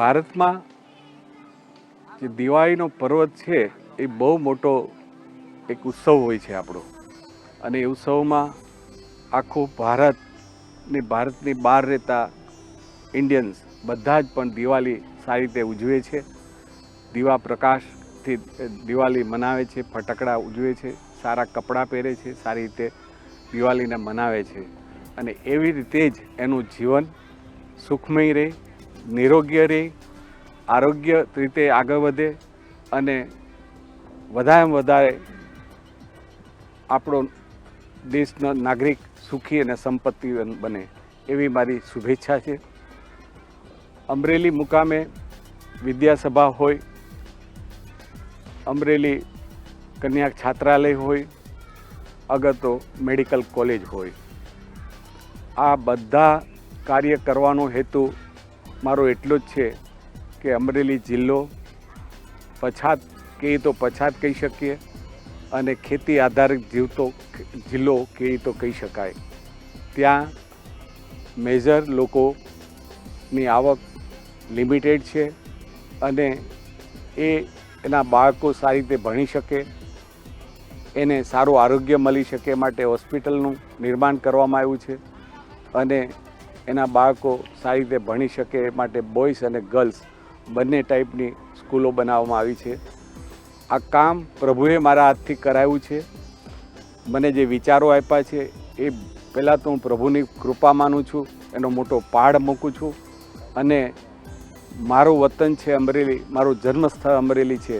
ભારતમાં જે દિવાળીનો પર્વત છે, એ બહુ મોટો એક ઉત્સવ હોય છે આપણો. અને એ ઉત્સવમાં આખું ભારત ને ભારતની બહાર રહેતા ઇન્ડિયન્સ બધા જ પણ દિવાળી સારી રીતે ઉજવે છે. દીવા પ્રકાશથી દિવાળી મનાવે છે, ફટાકડા ઉજવે છે, સારા કપડાં પહેરે છે, સારી રીતે દિવાળીને મનાવે છે. અને એવી રીતે જ એનું જીવન સુખમય રહે નિરોગ્ય રહે, આરોગ્ય રીતે આગળ વધે અને વધારેમાં વધારે આપણો દેશનો નાગરિક સુખી અને સંપત્તિ બને એવી મારી શુભેચ્છા છે. અમરેલી મુકામે વિદ્યાસભા હોય, અમરેલી કન્યા છાત્રાલય હોય અગર તો મેડિકલ કોલેજ હોય. આ બધા કાર્ય કરવાનો હેતુ મારો એટલો જ છે કે અમરેલી જિલ્લો પછાત કહીએ તો પછાત કહી શકીએ અને ખેતી આધારિત જીવતો જિલ્લો કહીએ તો કહી શકાય. ત્યાં મેજર લોકોની આવક લિમિટેડ છે અને એ એના બાળકો સારી રીતે ભણી શકે, એને સારું આરોગ્ય મળી શકે માટે હોસ્પિટલનું નિર્માણ કરવામાં આવ્યું છે અને એના બાળકો સારી રીતે ભણી શકે એ માટે બોયઝ અને ગર્લ્સ બંને ટાઈપની સ્કૂલો બનાવવામાં આવી છે. આ કામ પ્રભુએ મારા હાથથી કરાવ્યું છે. મને જે વિચારો આપ્યા છે એ પહેલાં તો હું પ્રભુની કૃપા માનું છું, એનો મોટો પહાડ મૂકું છું અને મારું વતન છે અમરેલી, મારું જન્મસ્થળ અમરેલી છે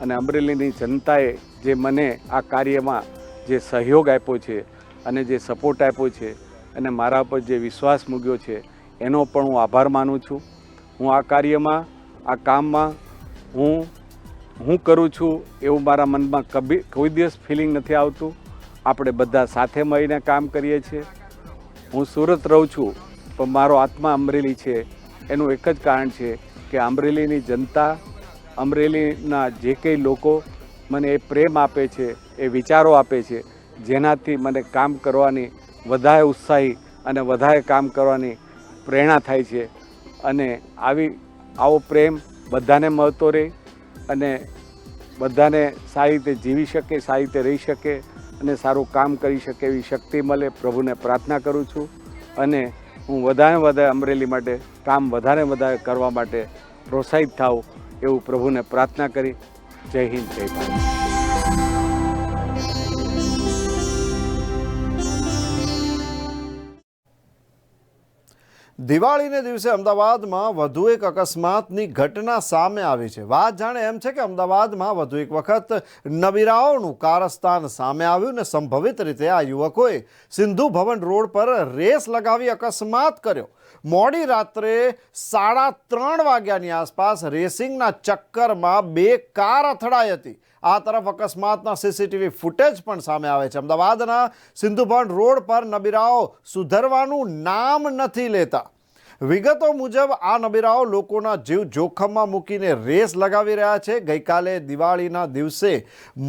અને અમરેલીની જનતાએ જે મને આ કાર્યમાં જે સહયોગ આપ્યો છે અને જે સપોર્ટ આપ્યો છે અને મારા પર જે વિશ્વાસ મૂક્યો છે, એનો પણ હું આભાર માનું છું. હું આ કાર્યમાં, આ કામમાં, હું હું કરું છું એવું મારા મનમાં કભી, કોઈ દિવસ ફિલિંગ નથી આવતું. આપણે બધા સાથે મળીને કામ કરીએ છીએ. હું સુરત રહું છું, પણ મારો આત્મા અમરેલી છે. એનું એક જ કારણ છે કે અમરેલીની જનતા, અમરેલીના જે કંઈ લોકો મને એ પ્રેમ આપે છે, એ વિચારો આપે છે, જેનાથી મને કામ કરવાની વધારે ઉત્સાહી અને વધારે કામ કરવાની પ્રેરણા થાય છે. અને આવી, આવો પ્રેમ બધાને મળતો રહે અને બધાને સારી રીતે જીવી શકે, સારી રીતે રહી શકે અને સારું કામ કરી શકે એવી શક્તિ મળે પ્રભુને પ્રાર્થના કરું છું. અને હું વધારે વધારે અમરેલી માટે કામ વધારે વધારે કરવા માટે પ્રોત્સાહિત થાઉં એવું પ્રભુને પ્રાર્થના કરી. જય હિન્દ, જય ભારત. દિવાળીને દિવસે અમદાવાદમાં વધુ એક અકસ્માતની ઘટના સામે આવી છે. વાત જાણે એમ છે કે અમદાવાદમાં વધુ એક વખત નબીરાઓનું કારસ્તાન સામે આવ્યું ને સંભવિત રીતે આ યુવકોએ સિંધુ ભવન રોડ પર રેસ લગાવી અકસ્માત કર્યો. મોડી રાત્રે સાડા ત્રણ વાગ્યાની આસપાસ રેસિંગના ચક્કરમાં બે કાર અથડાઈ હતી. આ તરફ અકસ્માતના સીસીટીવી ફૂટેજ પણ સામે આવે છે. અમદાવાદના સિંધુભવન રોડ પર નબીરાઓ સુધરવાનું નામ નથી લેતા. વિગતો મુજબ આ નબીરાઓ લોકોના જીવ જોખમમાં મૂકીને રેસ લગાવી રહ્યા છે. ગઈકાલે દિવાળીના દિવસે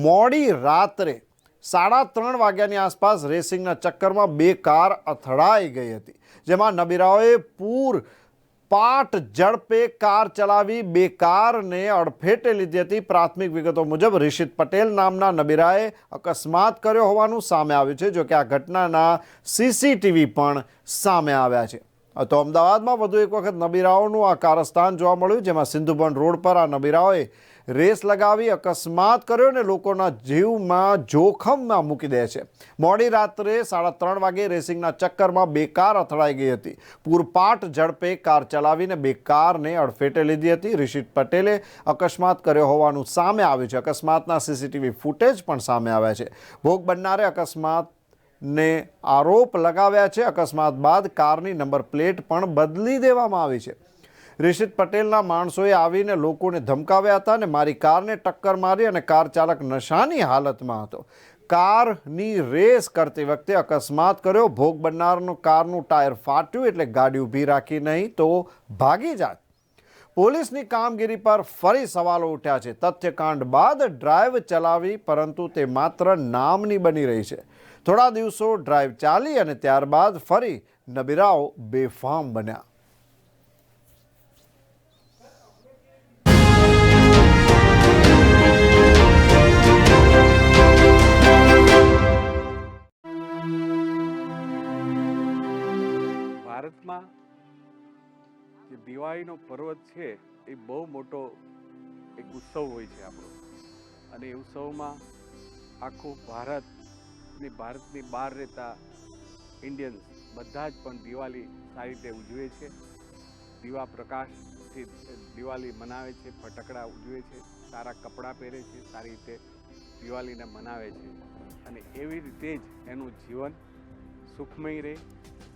મોડી રાત્રે સાડા ત્રણ વાગ્યાની આસપાસ રેસિંગના ચક્કરમાં બે કાર અથડાઈ ગઈ હતી, જેમાં નબીરાઓએ પૂર પાટ ઝડપે કાર ચલાવી બે કારને અડફેટે લીધી હતી. પ્રાથમિક વિગતો મુજબ રિષિત પટેલ નામના નબીરાએ અકસ્માત કર્યો હોવાનું સામે આવ્યું છે, જોકે આ ઘટનાના સીસીટીવી પણ સામે આવ્યા છે. તો અમદાવાદમાં વધુ એક વખત નબીરાઓનું આ કારસ્તાન જોવા મળ્યું, જેમાં સિંધુબન રોડ પર આ નબીરાઓએ રેસ લગાવી, અકસ્માત કર્યો ને લોકોના જીવમાં જોખમમાં મૂકી દે છે. મોડી રાત્રે સાડા ત્રણ વાગે રેસિંગના ચક્કરમાં બે કાર અથડાઈ ગઈ હતી. પૂરપાટ ઝડપે કાર ચલાવીને બે કારને અડફેટે લીધી હતી. રિષિત પટેલે અકસ્માત કર્યો હોવાનું સામે આવ્યું છે. અકસ્માતના સીસીટીવી ફૂટેજ પણ સામે આવ્યા છે. ભોગ બનનારે અકસ્માત ને આરોપ લગાવ્યા છે. અકસ્માત બાદ કારની નંબર પ્લેટ પણ બદલી દેવામાં આવી છે. રિષિત પટેલના માણસોએ આવીને લોકોને ધમકાવ્યા હતા અને મારી કારને ટક્કર મારી અને કાર ચાલક નશાની હાલતમાં હતો. કારની રેસ કરતી વખતે અકસ્માત કર્યો. ભોગ બનનારનું કારનું ટાયર ફાટ્યું એટલે ગાડી ઊભી રાખી નહીં તો ભાગી જાત પોલીસની કામગીરી પર ફરી સવાલો ઉઠ્યા છે. તથ્યકાંડ બાદ ડ્રાઈવ ચલાવી પરંતુ તે માત્ર નામની બની રહી છે. થોડા દિવસો ડ્રાઈવ ચાલી અને ત્યારબાદ ફરી નબીરાઓ બેફામ બન્યા. ભારતમાં જે દિવાળીનો પર્વત છે, એ બહુ મોટો એક ઉત્સવ હોય છે આપણો. અને એ ઉત્સવમાં આખો ભારત ભારતની ભારતની બહાર રહેતા ઇન્ડિયન્સ બધા જ પણ દિવાળી સારી રીતે ઉજવે છે. દીવા પ્રકાશથી દિવાળી મનાવે છે, ફટાકડા ઉજવે છે, સારા કપડાં પહેરે છે, સારી રીતે દિવાળીને મનાવે છે. અને એવી રીતે જ એનું જીવન સુખમય રહે,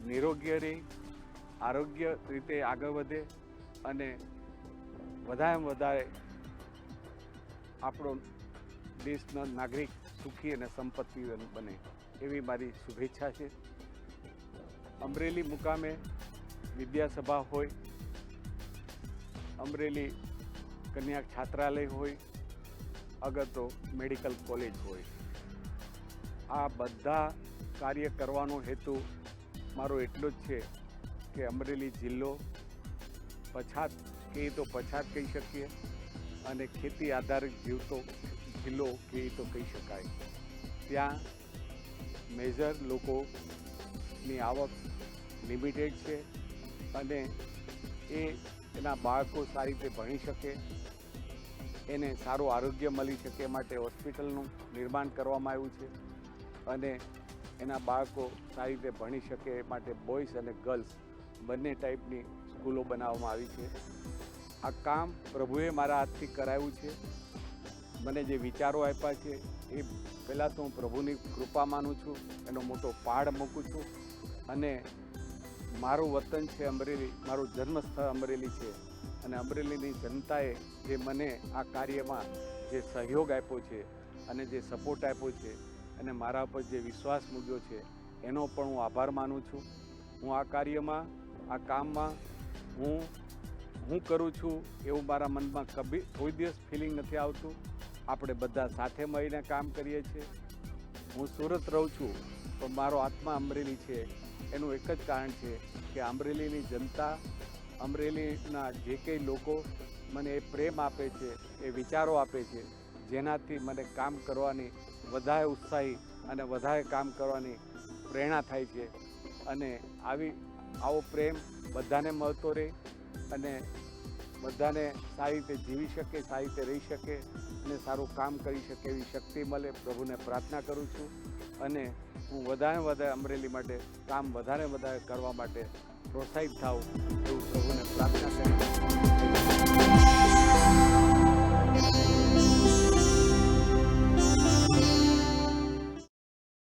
નિરોગ્ય રહે, આરોગ્ય રીતે આગળ વધે અને વધારેમાં વધારે આપણો દેશનો નાગરિક સુખી અને સંપત્તિ બને એવી મારી શુભેચ્છા છે. અમરેલી મુકામે વિદ્યાસભા હોય, અમરેલી કન્યા છાત્રાલય હોય અગર તો મેડિકલ કોલેજ હોય. આ બધા કાર્ય કરવાનો હેતુ મારો એટલો જ છે કે અમરેલી જિલ્લો પછાત કહીએ તો પછાત કહી શકીએ, અને ખેતી આધારિત જીવતો જિલ્લો કહીએ તો કહી શકાય. ત્યાં મેજર લોકોની આવક લિમિટેડ છે અને એ એના બાળકો સારી રીતે ભણી શકે, એને સારું આરોગ્ય મળી શકે માટે હોસ્પિટલનું નિર્માણ કરવામાં આવ્યું છે અને એના બાળકો સારી રીતે ભણી શકે માટે બોયઝ અને ગર્લ્સ બંને ટાઈપની સ્કૂલો બનાવવામાં આવી છે. આ કામ પ્રભુએ મારા હાથથી કરાવ્યું છે. મને જે વિચારો આપ્યા છે, એ પહેલાં તો હું પ્રભુની કૃપા માનું છું, એનો મોટો પાડ મૂકું છું અને મારું વતન છે અમરેલી, મારું જન્મસ્થળ અમરેલી છે. અને અમરેલીની જનતાએ જે મને આ કાર્યમાં જે સહયોગ આપ્યો છે અને જે સપોર્ટ આપ્યો છે અને મારા પર જે વિશ્વાસ મૂક્યો છે, એનો પણ હું આભાર માનું છું. હું આ કાર્યમાં, આ કામમાં હું હું કરું છું એવું મારા મનમાં કભી કોઈ દિવસ ફિલિંગ નથી આવતું. આપણે બધા સાથે મળીને કામ કરીએ છીએ. હું સુરત રહું છું, તો મારો આત્મા અમરેલી છે. એનું એક જ કારણ છે કે અમરેલીની જનતા, અમરેલીના જે કંઈ લોકો મને એ પ્રેમ આપે છે, એ વિચારો આપે છે, જેનાથી મને કામ કરવાની વધારે ઉત્સાહી અને વધારે કામ કરવાની પ્રેરણા થાય છે. અને આવી, આવો પ્રેમ બધાને મળતો રહે અને બધાને સારી રીતે જીવી શકે, સારી રીતે રહી શકે. અને સારું કામ કરી શકે એવી શક્તિ મળે, પ્રભુને પ્રાર્થના કરું છું અને હું વધારે વધારે અમરેલી માટે કામ વધારે વધારે કરવા માટે પ્રોત્સાહિત થાઉં, એવું પ્રભુને પ્રાર્થના કરી